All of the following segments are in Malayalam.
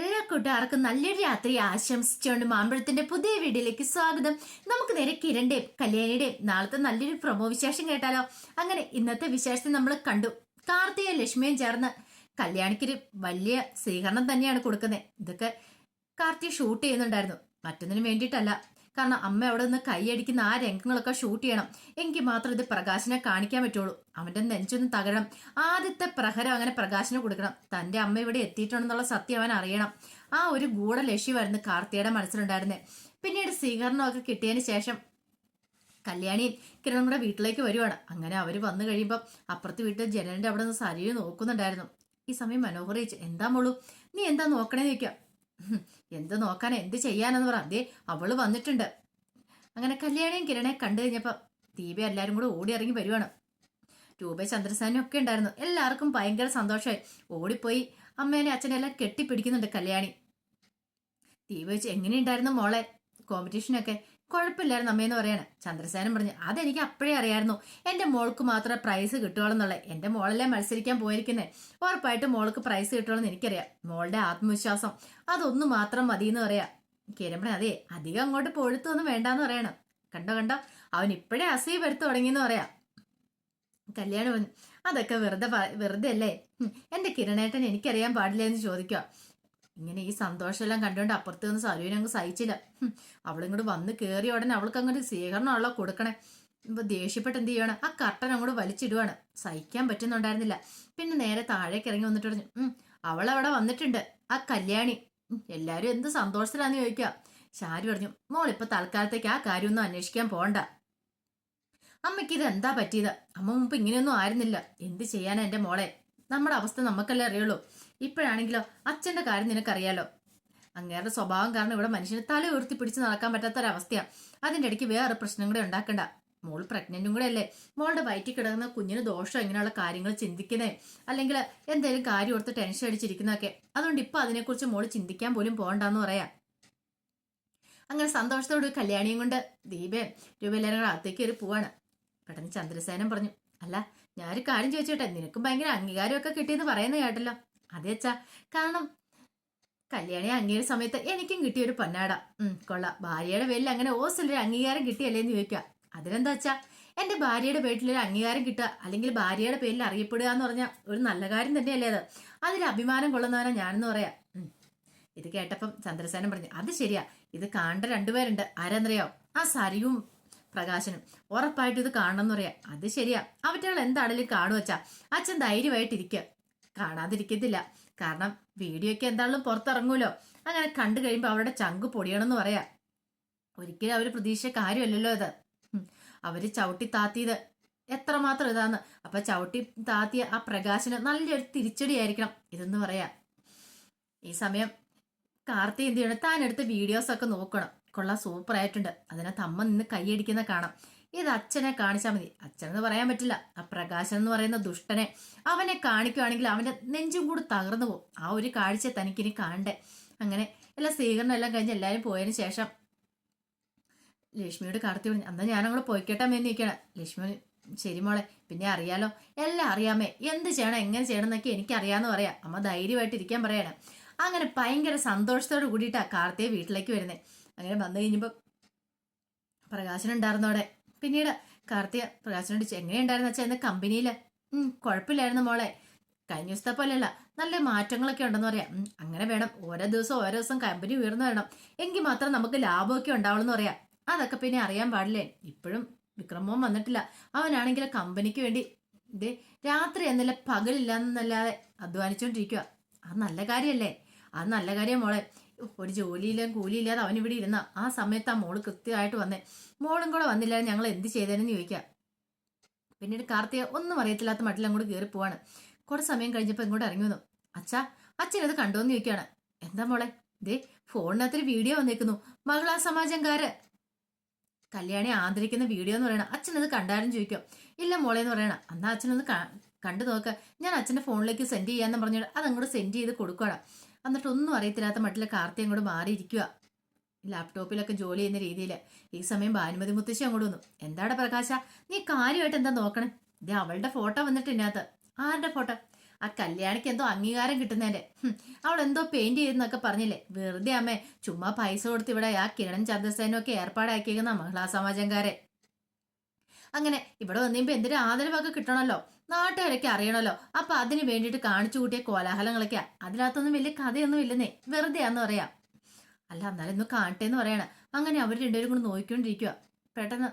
എല്ലാ കൂട്ടുകാർക്കും നല്ലൊരു രാത്രി ആശംസിച്ചുകൊണ്ട് മാമ്പഴത്തിന്റെ പുതിയ വീഡിയോയിലേക്ക് സ്വാഗതം. നമുക്ക് നേരെ കിരണ്ടേയും കല്യാണിയുടെയും നാളത്തെ നല്ലൊരു പ്രമോ വിശേഷം കേട്ടാലോ? അങ്ങനെ ഇന്നത്തെ വിശേഷത്തെ നമ്മൾ കണ്ടു. കാർത്തിക ലക്ഷ്മിയും ചേർന്ന് കല്യാണിക്കൊരു വലിയ സ്വീകരണം തന്നെയാണ് കൊടുക്കുന്നത്. ഇതൊക്കെ കാർത്തിക ഷൂട്ട് ചെയ്യുന്നുണ്ടായിരുന്നു. മറ്റൊന്നിനും വേണ്ടിയിട്ടല്ല. കാരണം അമ്മ അവിടെ നിന്ന് കൈയടിക്കുന്ന ആ രംഗങ്ങളൊക്കെ ഷൂട്ട് ചെയ്യണം. എങ്കിൽ മാത്രം ഇത് പ്രകാശനെ കാണിക്കാൻ പറ്റുള്ളൂ. അവന്റെ നെഞ്ചൊന്ന് തകരണം. ആദ്യത്തെ പ്രഹരം അങ്ങനെ പ്രകാശന് കൊടുക്കണം. തന്റെ അമ്മ ഇവിടെ എത്തിയിട്ടുണ്ടെന്നുള്ള സത്യം അവൻ അറിയണം. ആ ഒരു ഗൂഢ ലക്ഷ്യമായിരുന്നു കാർത്തിയുടെ മനസ്സിലുണ്ടായിരുന്നത് പിന്നീട് സ്വീകരണമൊക്കെ കിട്ടിയതിന് ശേഷം കല്യാണിയും കിരണും കൂടെ വീട്ടിലേക്ക് വരുവാണ്. അങ്ങനെ അവർ വന്നു കഴിയുമ്പോൾ അപ്പുറത്ത് വീട്ടിൽ ജനലിന്റെ അവിടെ നിന്ന് സരിയെ നോക്കുന്നുണ്ടായിരുന്നു. ഈ സമയം മനോഹർ ചോദിച്ചു എന്താ മോളൂ? നീ എന്താ നോക്കണേന്ന് ചോദിക്കാം "ഹും, എന്ത് നോക്കാൻ എന്ത് ചെയ്യാനെന്ന് പറ. അതേ അവൾ വന്നിട്ടുണ്ട്. അങ്ങനെ കല്യാണിയും കിരണെ കണ്ടു കഴിഞ്ഞപ്പോൾ ദീപ എല്ലാവരും കൂടെ ഓടി ഇറങ്ങി വരുവാണ്. രൂപ ചന്ദ്രസാനും ഒക്കെ ഉണ്ടായിരുന്നു. എല്ലാവർക്കും ഭയങ്കര സന്തോഷമായി. ഓടിപ്പോയി അമ്മേനെ അച്ഛനെ എല്ലാം കെട്ടിപ്പിടിക്കുന്നുണ്ട് കല്യാണി. ദീപ വെച്ച് എങ്ങനെയുണ്ടായിരുന്നു മോളെ? കോമ്പറ്റീഷനൊക്കെ കുഴപ്പമില്ലായിരുന്നു അമ്മയെന്ന് പറയാണ്. ചന്ദ്രസേനൻ പറഞ്ഞു അതെനിക്ക് അപ്പോഴേ അറിയായിരുന്നു. എന്റെ മോൾക്ക് മാത്രമേ പ്രൈസ് കിട്ടുകയുള്ളെന്നുള്ളത് എന്റെ മോളല്ലേ മത്സരിക്കാൻ പോയിരിക്കുന്നത് ഉറപ്പായിട്ടും മോൾക്ക് പ്രൈസ് കിട്ടുകയെന്ന് എനിക്കറിയാം. മോളുടെ ആത്മവിശ്വാസം. അതൊന്നു മാത്രം മതി എന്ന് പറയാം കിരമ്പണ അതെ അധികം അങ്ങോട്ട് പൊഴുത്തൊന്നും വേണ്ടാന്ന് പറയണം. കണ്ടോ കണ്ടോ? അവൻ ഇപ്പോഴേ അസൂയ വരുത്തു തുടങ്ങിയെന്ന് പറയാം. കല്യാണം അതൊക്കെ വെറുതെ വെറുതെ അല്ലേ എന്റെ കിരണേട്ടൻ എനിക്കറിയാൻ പാടില്ല എന്ന് ചോദിക്കുക ഇങ്ങനെ ഈ സന്തോഷമെല്ലാം കണ്ടുകൊണ്ട് അപ്പുറത്ത് നിന്ന് സരുവിനെ അങ്ങ് സഹിച്ചില്ല. അവളിങ്ങോട്ട് വന്ന് കയറിയ ഉടനെ അവൾക്ക് അങ്ങോട്ട് സ്വീകരണമുള്ള കൊടുക്കണേ. ഇപ്പൊ ദേഷ്യപ്പെട്ട് എന്ത് ചെയ്യണം ആ കർട്ടൻ അങ്ങോട്ട് വലിച്ചിടുവാണ്. സഹിക്കാൻ പറ്റുന്നുണ്ടായിരുന്നില്ല. പിന്നെ നേരെ താഴേക്ക് ഇറങ്ങി വന്നിട്ട് പറഞ്ഞു ഉം അവളവിടെ വന്നിട്ടുണ്ട്. ആ കല്യാണി. എല്ലാരും എന്ത് സന്തോഷത്തിലാന്ന് ചോദിക്കുക ശാരി പറഞ്ഞു മോൾ ഇപ്പൊ തൽക്കാലത്തേക്ക് ആ കാര്യമൊന്നും അന്വേഷിക്കാൻ പോണ്ട. അമ്മയ്ക്ക് ഇത് എന്താ പറ്റിയത്? അമ്മ മുമ്പ് ഇങ്ങനെയൊന്നും ആയിരുന്നില്ല. എന്ത് ചെയ്യാനാ എന്റെ മോളെ? നമ്മുടെ അവസ്ഥ നമുക്കല്ലേ അറിയുള്ളൂ. ഇപ്പോഴാണെങ്കിലോ അച്ഛന്റെ കാര്യം നിനക്കറിയാലോ? അങ്ങേരുടെ സ്വഭാവം കാരണം ഇവിടെ മനുഷ്യന് തല ഉയർത്തി പിടിച്ച് നടക്കാൻ പറ്റാത്തൊരവസ്ഥയാണ് അതിന്റെ ഇടയ്ക്ക് വേറെ പ്രശ്നം കൂടെ ഉണ്ടാക്കണ്ട. മോൾ പ്രഗ്നന്റും കൂടെ അല്ലേ മോളുടെ വയറ്റിൽ കിടക്കുന്ന കുഞ്ഞിന് ദോഷം ഇങ്ങനെയുള്ള കാര്യങ്ങൾ ചിന്തിക്കുന്നേ? അല്ലെങ്കിൽ എന്തെങ്കിലും കാര്യം ഓർത്ത് ടെൻഷൻ അടിച്ചിരിക്കുന്നതൊക്കെ. അതുകൊണ്ട് ഇപ്പൊ അതിനെക്കുറിച്ച് മോൾ ചിന്തിക്കാൻ പോലും പോകണ്ടെന്ന് പറയാം. അങ്ങനെ സന്തോഷത്തോട് കല്യാണിയും കൊണ്ട് ദീപേ രൂപയിലേറെ അകത്തേക്ക് ഒരു പോവാണ്. പെട്ടെന്ന് ചന്ദ്രസേനൻ പറഞ്ഞു അല്ല ഞാനൊരു കാര്യം ചോദിച്ചോട്ടെ. നിനക്കും ഭയങ്കര അംഗീകാരമൊക്കെ കിട്ടിയെന്ന് പറയുന്ന കേട്ടല്ലോ. അതെ അച്ഛാ. കാരണം കല്യാണി അങ്ങേര് സമയത്ത് എനിക്കും കിട്ടിയ ഒരു പൊന്നാട. ഉം കൊള്ളാം. ഭാര്യയുടെ പേരിൽ അങ്ങനെ ഓസിലൊരു അംഗീകാരം കിട്ടിയല്ലേ എന്ന് ചോദിക്കുക അതിനെന്താ വെച്ചാ എന്റെ ഭാര്യയുടെ പേരിൽ ഒരു അംഗീകാരം കിട്ടുക അല്ലെങ്കിൽ ഭാര്യയുടെ പേരിൽ അറിയപ്പെടുക എന്ന് പറഞ്ഞാൽ ഒരു നല്ല കാര്യം തന്നെയല്ലേ അത്? അതിൽ അഭിമാനം കൊള്ളുന്നവനാ ഞാനെന്ന് പറയാം. ഇത് കേട്ടപ്പം ചന്ദ്രസേനൻ പറഞ്ഞു അത് ശരിയാ. ഇത് കാണേണ്ട രണ്ടുപേരുണ്ട് ആരാന്നറിയാം ആ സരിയും പ്രകാശനും. ഉറപ്പായിട്ട് ഇത് കാണണമെന്ന് പറയാം. അത് ശരിയാ. അവറ്റകൾ എന്താണെങ്കിലും കാണുവച്ചാ അച്ഛൻ ധൈര്യമായിട്ടിരിക്കുക കാണാതിരിക്കത്തില്ല. കാരണം വീഡിയോ ഒക്കെ എന്താണെങ്കിലും പുറത്തിറങ്ങൂലോ? അങ്ങനെ കണ്ടു കഴിയുമ്പോൾ അവരുടെ ചങ്ക് പൊടിയണമെന്ന് പറയാ. ഒരിക്കലും അവർ പ്രതീക്ഷിച്ച കാര്യമല്ലല്ലോ അത് അവർ ചവിട്ടി താത്തിയത് എത്രമാത്രം ഇതാന്ന്. അപ്പൊ ചവിട്ടി താത്തിയ ആ പ്രകാശന് നല്ലൊരു തിരിച്ചടിയായിരിക്കണം ഇതെന്ന് പറയാ. ഈ സമയം കാർത്തി എന്ത് ചെയ്യണം? താൻ എടുത്ത വീഡിയോസ് ഒക്കെ നോക്കണം. കൊള്ളാം സൂപ്പർ ആയിട്ടുണ്ട് അതിനകത്ത് അമ്മ നിന്ന് കൈയടിക്കുന്ന കാണാം. ഇത് അച്ഛനെ കാണിച്ചാൽ മതി. അച്ഛനെന്ന് പറയാൻ പറ്റില്ല. ആ പ്രകാശൻ എന്ന് പറയുന്ന ദുഷ്ടനെ അവനെ കാണിക്കുവാണെങ്കിൽ അവന്റെ നെഞ്ചും കൂടി തകർന്നു പോകും. ആ ഒരു കാഴ്ച തനിക്കിനി കാണണ്ടേ? അങ്ങനെ എല്ലാ സ്വീകരണം എല്ലാം കഴിഞ്ഞ് എല്ലാവരും പോയതിനു ശേഷം ലക്ഷ്മിയോട് കാർത്തി പറഞ്ഞു അന്നാ ഞാനങ്ങോട്ട് പോയിക്കേട്ടാ എന്ന് നിൽക്കണം ലക്ഷ്മി ശരി മോളെ പിന്നെ അറിയാലോ. എല്ലാം അറിയാമേ. എന്ത് ചെയ്യണം എങ്ങനെ ചെയ്യണം എന്നൊക്കെ എനിക്കറിയാമെന്ന് പറയാം. അമ്മ ധൈര്യമായിട്ട് ഇരിക്കാൻ പറയണം. അങ്ങനെ ഭയങ്കര സന്തോഷത്തോട് കൂടിയിട്ടാ കാർത്തിയെ വീട്ടിലേക്ക് വരുന്നത് അങ്ങനെ വന്നു കഴിഞ്ഞപ്പോൾ അവിടെ പിന്നീട് കാർത്തിക പ്രകാശനോട് എങ്ങനെയുണ്ടായിരുന്നു വെച്ചാൽ ഇന്ന് കമ്പനിയിൽ കുഴപ്പമില്ലായിരുന്നു മോളെ. കഴിഞ്ഞ ദിവസത്തെ പോലെയല്ല. നല്ല മാറ്റങ്ങളൊക്കെ ഉണ്ടെന്ന് പറയാം. അങ്ങനെ വേണം. ഓരോ ദിവസം ഓരോ ദിവസം കമ്പനി ഉയർന്നു വരണം. എങ്കിൽ മാത്രം നമുക്ക് ലാഭമൊക്കെ ഉണ്ടാവുള്ളൂ പറയാം. അതൊക്കെ പിന്നെ അറിയാൻ പാടില്ലേ? ഇപ്പോഴും വിക്രമോൻ വന്നിട്ടില്ല. അവനാണെങ്കിൽ കമ്പനിക്ക് വേണ്ടി ഇത് രാത്രി എന്നല്ല പകലില്ല എന്നല്ലാതെ അധ്വാനിച്ചോണ്ടിരിക്കുക അത് നല്ല കാര്യമല്ലേ അത് നല്ല കാര്യം മോളെ. ഒരു ജോലിയില്ല കൂലിയില്ലാതെ അവൻ ഇവിടെ ഇരുന്ന ആ സമയത്ത് ആ മോൾ കൃത്യമായിട്ട് വന്നേ. മോളും കൂടെ വന്നില്ല ഞങ്ങൾ എന്ത് ചെയ്തേനെന്ന് ചോദിക്കാം. പിന്നീട് കാർത്തിക ഒന്നും അറിയത്തില്ലാത്ത മട്ടിൽ അങ്ങോട്ട് കയറി പോവാണ്. കുറച്ച് സമയം കഴിഞ്ഞപ്പോൾ ഇങ്ങോട്ട് ഇറങ്ങി വന്നു. അച്ഛാ അച്ഛൻ ഇത് കണ്ടോന്ന് ചോദിക്കാണ്. എന്താ മോളെ? ദേ ഫോണിനകത്തൊരു വീഡിയോ വന്നേക്കുന്നു. സമാജം സമാജംകാര്. കല്യാണി ആദരിക്കുന്ന വീഡിയോ എന്ന് പറയണം അത് കണ്ടാരും ചോദിക്കും. ഇല്ല മോളെ എന്ന് പറയണം എന്നാ അച്ഛനൊന്ന് കണ്ടു നോക്ക. ഞാൻ അച്ഛന്റെ ഫോണിലേക്ക് സെൻഡ് ചെയ്യാന്ന് പറഞ്ഞിട്ട് അതങ്ങോട്ട് സെൻഡ് ചെയ്ത് കൊടുക്കണം എന്നിട്ട് ഒന്നും അറിയത്തില്ലാത്ത മട്ടിലെ കാർത്തി അങ്ങോട്ട് മാറിയിരിക്കുക ലാപ്ടോപ്പിലൊക്കെ ജോലി ചെയ്യുന്ന രീതിയിൽ ഈ സമയം ഭാനുമതി മുത്തശ്ശി അങ്ങോട്ട് വന്നു. എന്താടാ പ്രകാശ നീ കാര്യമായിട്ട് എന്താ നോക്കണേ? ഇത് അവളുടെ ഫോട്ടോ വന്നിട്ട് ഇതിനകത്ത്. ആരുടെ ഫോട്ടോ? ആ കല്യാണിക്ക് എന്തോ അംഗീകാരം കിട്ടുന്നതിന്റെ. അവൾ എന്തോ പെയിന്റ് ചെയ്തെന്നൊക്കെ പറഞ്ഞില്ലേ? വെറുതെ അമ്മേ ചുമ്മാ പൈസ കൊടുത്ത് ഇവിടെ ആ കിരൺ ചന്ദ്രസേനൊക്കെ ഏർപ്പാടാക്കിയേക്കുന്ന മഹിളാ സമാജംകാരെ. അങ്ങനെ ഇവിടെ വന്നപ്പോ എന്തൊരു ആദരവൊക്കെ കിട്ടണല്ലോ നാട്ടുകാരൊക്കെ അറിയണല്ലോ അപ്പൊ അതിന് വേണ്ടിയിട്ട് കാണിച്ചു കൂട്ടിയ കോലാഹലങ്ങളൊക്കെയാ. അതിനകത്തൊന്നും വലിയ കഥയൊന്നും ഇല്ലെന്നേ. വെറുതെ ആന്ന് പറയാം. അല്ല എന്നാലും ഒന്ന് കാണട്ടെ എന്ന് പറയണ. അങ്ങനെ അവർ രണ്ടുപേരും കൂടെ നോക്കിക്കൊണ്ടിരിക്കുക പെട്ടെന്ന്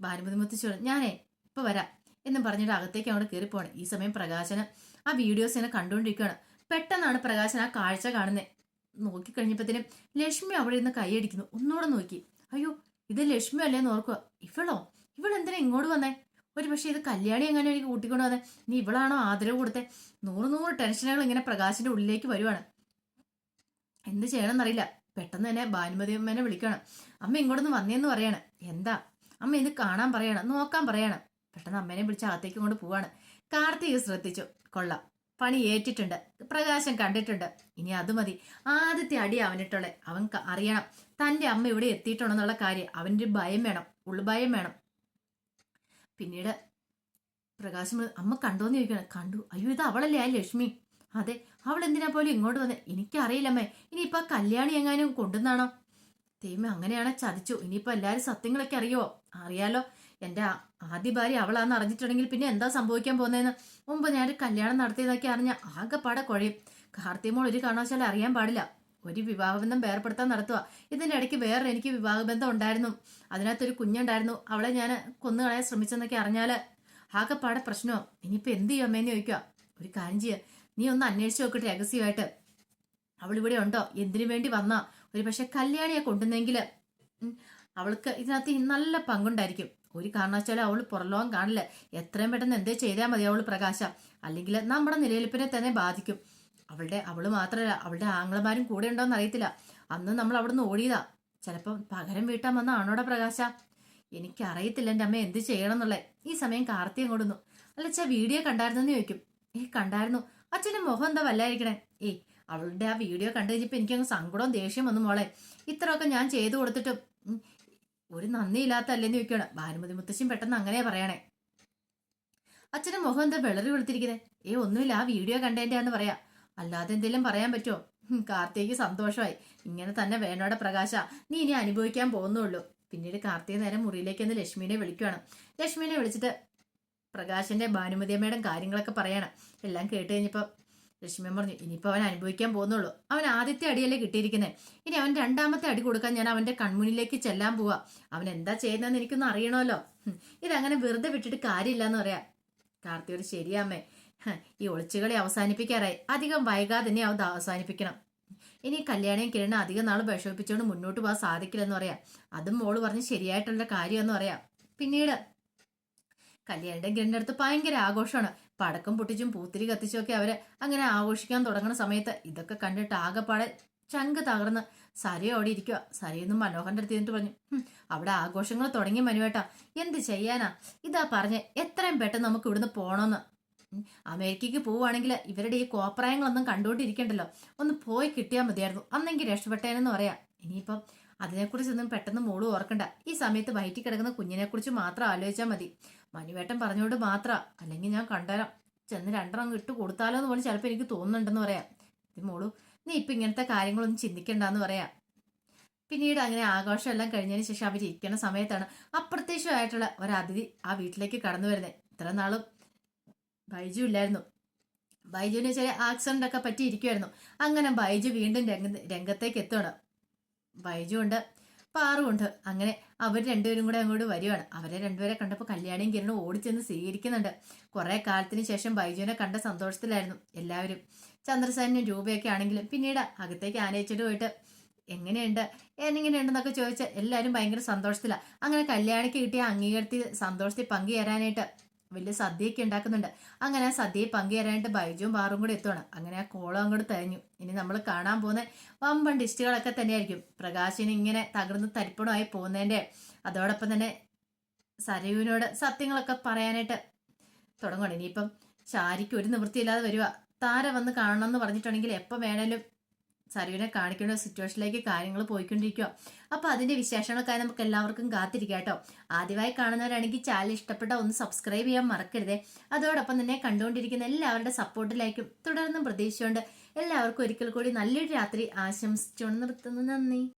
ഭാനുമതി മുത്തിച്ചു ഞാനേ ഇപ്പൊ വരാം. എന്ന് പറഞ്ഞിട്ട് അകത്തേക്ക് അങ്ങോട്ട് കയറി പോവാണ് ഈ സമയം പ്രകാശന് ആ വീഡിയോസ് ഇങ്ങനെ കണ്ടുകൊണ്ടിരിക്കുകയാണ് പെട്ടെന്നാണ് പ്രകാശൻ ആ കാഴ്ച കാണുന്നത് നോക്കിക്കഴിഞ്ഞപ്പോഴത്തേനും ലക്ഷ്മി അവിടെ ഇരുന്ന് കൈയടിക്കുന്നു ഒന്നുകൂടെ നോക്കി. അയ്യോ ഇത് ലക്ഷ്മി അല്ലേന്ന് ഓർക്കുക ഇവളോ? ഇവളെന്തിനാ ഇങ്ങോട്ട് വന്നേ? ഒരു പക്ഷേ ഇത് കല്യാണി എങ്ങനെ എനിക്ക് കൂട്ടിക്കൊണ്ട് വന്നേ നീ ഇവളാണോ ആദരവ് കൊടുത്തേ? നൂറ് നൂറ് ടെൻഷനുകൾ ഇങ്ങനെ പ്രകാശിന്റെ ഉള്ളിലേക്ക് വരുവാണ്. എന്ത് ചെയ്യണമെന്നറിയില്ല. പെട്ടെന്ന് തന്നെ ഭാനുമതി അമ്മേനെ വിളിക്കണം. അമ്മ ഇങ്ങോട്ടൊന്ന് വന്നേന്ന് പറയാണ്. എന്താ? അമ്മ ഇത് കാണാൻ പറയണം നോക്കാൻ പറയണം. പെട്ടെന്ന് അമ്മേനെ വിളിച്ച് അകത്തേക്ക് കൊണ്ട് പോവാണ്. കാർത്തിക് ശ്രദ്ധിച്ചു. കൊള്ളാം. പണി ഏറ്റിട്ടുണ്ട്. പ്രകാശം കണ്ടിട്ടുണ്ട്. ഇനി അത് മതി. ആദ്യത്തെ അടി അവനിട്ടുള്ളേ അവൻ അറിയണം. തന്റെ അമ്മ ഇവിടെ എത്തിയിട്ടുണ്ടെന്നുള്ള കാര്യം. അവന്റെ ഭയം വേണം. ഉൾഭയം വേണം. പിന്നീട് പ്രകാശം അമ്മ കണ്ടോന്ന് ചോദിക്കണം കണ്ടു. അയ്യോ ഇത് അവളല്ലേ? ആ ലക്ഷ്മി. അതെ. അവൾ എന്തിനാ പോലും ഇങ്ങോട്ട് വന്നേ? എനിക്കറിയില്ലമ്മേ ഇനിയിപ്പോ കല്യാണി എങ്ങാനും കൊണ്ടുവന്നാണോ? ദൈവമേ അങ്ങനെയാണ് ചതിച്ചു. ഇനിയിപ്പോ എല്ലാരും സത്യങ്ങളൊക്കെ അറിയോ അറിയാലോ. എന്റെ ആദ്യ ഭാര്യ അവളാന്ന് അറിഞ്ഞിട്ടുണ്ടെങ്കിൽ പിന്നെ എന്താ സംഭവിക്കാൻ പോകുന്നതെന്ന് മുമ്പ് ഞാൻ ഒരു കല്യാണം നടത്തിയതൊക്കെ അറിഞ്ഞ ആകെപ്പാടെ കുഴയും. കാർത്തിമോൾ ഒരു കാരണവശാലും അറിയാൻ പാടില്ല. ഒരു വിവാഹബന്ധം വേർപ്പെടുത്താൻ നടത്തുക ഇതിന്റെ ഇടയ്ക്ക് വേറെ എനിക്ക് വിവാഹബന്ധം ഉണ്ടായിരുന്നു. അതിനകത്തൊരു കുഞ്ഞുണ്ടായിരുന്നു. അവളെ ഞാൻ കൊന്നുകളയാൻ ശ്രമിച്ചെന്നൊക്കെ അറിഞ്ഞാൽ ആകെപ്പാടെ പ്രശ്നമോ ഇനിയിപ്പോൾ എന്ത് ചെയ്യും അമ്മേന്ന് ചോദിക്കുക ഒരു കാര്യം ചെയ്യുക നീ ഒന്ന് അന്വേഷിച്ച് നോക്കട്ടെ രഹസ്യമായിട്ട്. അവൾ ഇവിടെ ഉണ്ടോ? എന്തിനു വേണ്ടി വന്നാ? ഒരു പക്ഷെ കല്യാണിയെ കൊണ്ടുവന്നെങ്കിൽ അവൾക്ക് ഇതിനകത്ത് നല്ല പങ്കുണ്ടായിരിക്കും. ഒരു കാരണവശാലും അവൾ പുറലോകം കാണില്ല. എത്രയും പെട്ടെന്ന് എന്തേ ചെയ്താൽ മതി അവൾ പ്രകാശ. അല്ലെങ്കിൽ നമ്മുടെ നിലനിൽപ്പിനെ തന്നെ ബാധിക്കും. അവളുടെ അവൾ മാത്രമല്ല അവളുടെ ആംഗ്ലമാരും കൂടെ ഉണ്ടോന്ന് അറിയത്തില്ല. അന്ന് നമ്മൾ അവിടുന്ന് ഓടിയതാ. ചിലപ്പം പകരം വീട്ടാൻ വന്ന ആണോടെ പ്രകാശ? എനിക്കറിയത്തില്ല എന്റെ അമ്മ എന്ത് ചെയ്യണം എന്നുള്ളേ ഈ സമയം കാർത്തിയം കൊടുന്നു അല്ല അച്ഛാ വീഡിയോ കണ്ടായിരുന്നെന്ന് ചോദിക്കും. ഏ കണ്ടായിരുന്നു. അച്ഛന്റെ മുഖം എന്താ വല്ലായിരിക്കണേ? ഏയ് അവളുടെ ആ വീഡിയോ കണ്ടു കഴിഞ്ഞപ്പോൾ എനിക്കങ്ങ് സങ്കടവും ദേഷ്യം വന്നു മോളെ. ഇത്രയൊക്കെ ഞാൻ ചെയ്തു കൊടുത്തിട്ടും ഒരു നന്ദിയില്ലാത്ത അല്ലെന്ന് ചോദിക്കുകയാണ് ഭാനുമതി മുത്തശ്ശൻ പെട്ടെന്ന് അങ്ങനെ പറയണേ. അച്ഛന്റെ മുഖം എന്താ വെളറി വെളുത്തിരിക്കുന്നത് ഏ ഒന്നുമില്ല ആ വീഡിയോ കണ്ടേന്റെയാന്ന് പറയാ. അല്ലാതെ എന്തെങ്കിലും പറയാൻ പറ്റുമോ? കാർത്തിക്ക് കാർത്തിക് സന്തോഷമായി. ഇങ്ങനെ തന്നെ വേണോടെ പ്രകാശ നീ ഇനി അനുഭവിക്കാൻ പോകുന്നുള്ളൂ. പിന്നീട് കാർത്തിക നേരം മുറിയിലേക്ക് ഒന്ന് ലക്ഷ്മിനെ വിളിക്കുകയാണ് ലക്ഷ്മിനെ വിളിച്ചിട്ട് പ്രകാശന്റെ ഭാനുമതിയമ്മയുടെ കാര്യങ്ങളൊക്കെ പറയണം. എല്ലാം കേട്ട് കഴിഞ്ഞപ്പോൾ ലക്ഷ്മി പറഞ്ഞു ഇനിയിപ്പോൾ അവൻ അനുഭവിക്കാൻ പോകുന്നുള്ളൂ. അവൻ ആദ്യത്തെ അടിയല്ലേ കിട്ടിയിരിക്കുന്നത് ഇനി അവൻ രണ്ടാമത്തെ അടി കൊടുക്കാൻ ഞാൻ അവന്റെ കൺമുന്നിലേക്ക് ചെല്ലാൻ പോവാ. അവൻ എന്താ ചെയ്യുന്നതെന്ന് എനിക്കൊന്ന് അറിയണമല്ലോ. ഇതങ്ങനെ വെറുതെ വിട്ടിട്ട് കാര്യമില്ല എന്ന് പറയാം കാർത്തിയോട് ശരിയാമ്മേ ഈ ഒളിച്ചുകളി അവസാനിപ്പിക്കാറായി. അധികം വൈകാതെ തന്നെ അത് അവസാനിപ്പിക്കണം. ഇനി കല്യാണം കിരണ അധികം നാൾ വിഷമിപ്പിച്ചുകൊണ്ട് മുന്നോട്ട് പോകാൻ സാധിക്കില്ലെന്ന് പറയാം. അതും മോൾ പറഞ്ഞ് ശരിയായിട്ടുള്ള കാര്യമെന്ന് പറയാം. പിന്നീട് കല്യാണിയുടെ കിരണിന്റെ അടുത്ത് ഭയങ്കര ആഘോഷമാണ്. പടക്കം പൊട്ടിച്ചും പൂത്തിരി കത്തിച്ചും ഒക്കെ അവർ അങ്ങനെ ആഘോഷിക്കാൻ തുടങ്ങുന്ന സമയത്ത് ഇതൊക്കെ കണ്ടിട്ട് ആകെപ്പാടെ ചങ്ക് തകർന്ന് സരി അവിടെ ഇരിക്കുക സരിയൊന്നും മനോഹരന്റെ അടുത്ത് എന്നിട്ട് പറഞ്ഞു "ഹും, അവിടെ ആഘോഷങ്ങൾ തുടങ്ങി മനുവേട്ടാ. എന്ത് ചെയ്യാനാ? ഇതാ പറഞ്ഞ് എത്രയും പെട്ടെന്ന് നമുക്ക് ഇവിടുന്ന് പോണോന്ന്. ഉം, അമേരിക്കയ്ക്ക് പോവുകയാണെങ്കിൽ ഇവരുടെ ഈ കോപ്രായങ്ങളൊന്നും കണ്ടുകൊണ്ടിരിക്കണ്ടല്ലോ. ഒന്ന് പോയി കിട്ടിയാൽ മതിയായിരുന്നു. അന്നെങ്കിൽ രക്ഷപ്പെട്ടേനെന്ന് പറയാം. ഇനിയിപ്പം അതിനെക്കുറിച്ചൊന്നും പെട്ടെന്ന് മോൾ ഓർക്കണ്ട. ഈ സമയത്ത് വയറ്റിൽ കിടക്കുന്ന കുഞ്ഞിനെക്കുറിച്ച് മാത്രം ആലോചിച്ചാൽ മതി. മനുവേട്ടൻ പറഞ്ഞുകൊണ്ട് മാത്രം. അല്ലെങ്കിൽ ഞാൻ കണ്ടരാം. ചെന്ന് രണ്ടെണ്ണം ഇട്ട് കൊടുത്താലോ എന്ന് പോലും ചിലപ്പോൾ എനിക്ക് തോന്നുന്നുണ്ടെന്ന് പറയാം. ഇത് മോളു നീ ഇപ്പം ഇങ്ങനത്തെ കാര്യങ്ങളൊന്നും ചിന്തിക്കണ്ടെന്ന് പറയാം. പിന്നീട് അങ്ങനെ ആഘോഷം എല്ലാം കഴിഞ്ഞതിന് ശേഷം അവർ ഇരിക്കുന്ന സമയത്താണ് അപ്രത്യക്ഷമായിട്ടുള്ള ഒരു അതിഥി ആ വീട്ടിലേക്ക് കടന്നു വരുന്നത് ഇത്ര നാളും ബൈജു ഇല്ലായിരുന്നു. ബൈജുവിന് ചില ആക്സിഡന്റ് ഒക്കെ പറ്റിയിരിക്കുമായിരുന്നു അങ്ങനെ ബൈജു വീണ്ടും രംഗ രംഗത്തേക്ക് എത്തുകയാണ് ബൈജു ഉണ്ട് പാറുണ്ട് അങ്ങനെ അവർ രണ്ടുപേരും കൂടെ അങ്ങോട്ട് വരുവാണ്. അവരെ രണ്ടുപേരെ കണ്ടപ്പോൾ കല്യാണിയും കിരണും ഓടിച്ചെന്ന് സ്വീകരിക്കുന്നുണ്ട്. കുറേ കാലത്തിന് ശേഷം ബൈജുവിനെ കണ്ട സന്തോഷത്തിലായിരുന്നു എല്ലാവരും. ചന്ദ്രസേനും രൂപയൊക്കെ ആണെങ്കിലും പിന്നീട് അകത്തേക്ക് ആനയിച്ചിട്ട് പോയിട്ട് എങ്ങനെയുണ്ട്? എന്നിങ്ങനെയുണ്ടെന്നൊക്കെ ചോദിച്ച് എല്ലാവരും ഭയങ്കര സന്തോഷത്തിലാണ് അങ്ങനെ കല്യാണിക്ക് കിട്ടിയ അംഗീകാരത്തിൽ സന്തോഷത്തിൽ പങ്കുചേരാനായിട്ട് വലിയ സദ്യയൊക്കെ ഉണ്ടാക്കുന്നുണ്ട്. അങ്ങനെ ആ സദ്യയെ പങ്കുചേരാനായിട്ട് ബൈജുവും ബാറും കൂടെ എത്തുകയാണ് അങ്ങനെ ആ കോളം അങ്ങോട്ട് തഴഞ്ഞു ഇനി നമ്മൾ കാണാൻ പോകുന്ന വമ്പൻ ഡിസ്റ്റുകളൊക്കെ തന്നെയായിരിക്കും. പ്രകാശിന് ഇങ്ങനെ തകർന്ന് തരിപ്പണമായി പോകുന്നതിന്റെ അതോടൊപ്പം തന്നെ സരയുവിനോട് സത്യങ്ങളൊക്കെ പറയാനായിട്ട് തുടങ്ങണം ഇനിയിപ്പം ശാരിക്ക് ഒരു നിവൃത്തിയില്ലാതെ വരിക താര വന്ന് കാണണം എന്ന് പറഞ്ഞിട്ടുണ്ടെങ്കിൽ എപ്പോൾ വേണേലും സരുവിനെ കാണിക്കേണ്ട സിറ്റുവേഷനിലേക്ക് കാര്യങ്ങൾ പോയിക്കൊണ്ടിരിക്കുക അപ്പൊ അതിന്റെ വിശേഷങ്ങളൊക്കെ നമുക്ക് എല്ലാവർക്കും കാത്തിരിക്കാം കേട്ടോ. ആദ്യമായി കാണുന്നവരാണെങ്കിൽ ചാനൽ ഇഷ്ടപ്പെട്ട ഒന്ന് സബ്സ്ക്രൈബ് ചെയ്യാൻ മറക്കരുതേ. അതോടൊപ്പം തന്നെ കണ്ടുകൊണ്ടിരിക്കുന്ന എല്ലാവരുടെ സപ്പോർട്ടിലേക്കും തുടർന്നും പ്രതീക്ഷിച്ചുകൊണ്ട് എല്ലാവർക്കും ഒരിക്കൽ കൂടി നല്ലൊരു രാത്രി ആശംസിച്ചുകൊണ്ട് നിർത്തുന്നു. നന്ദി.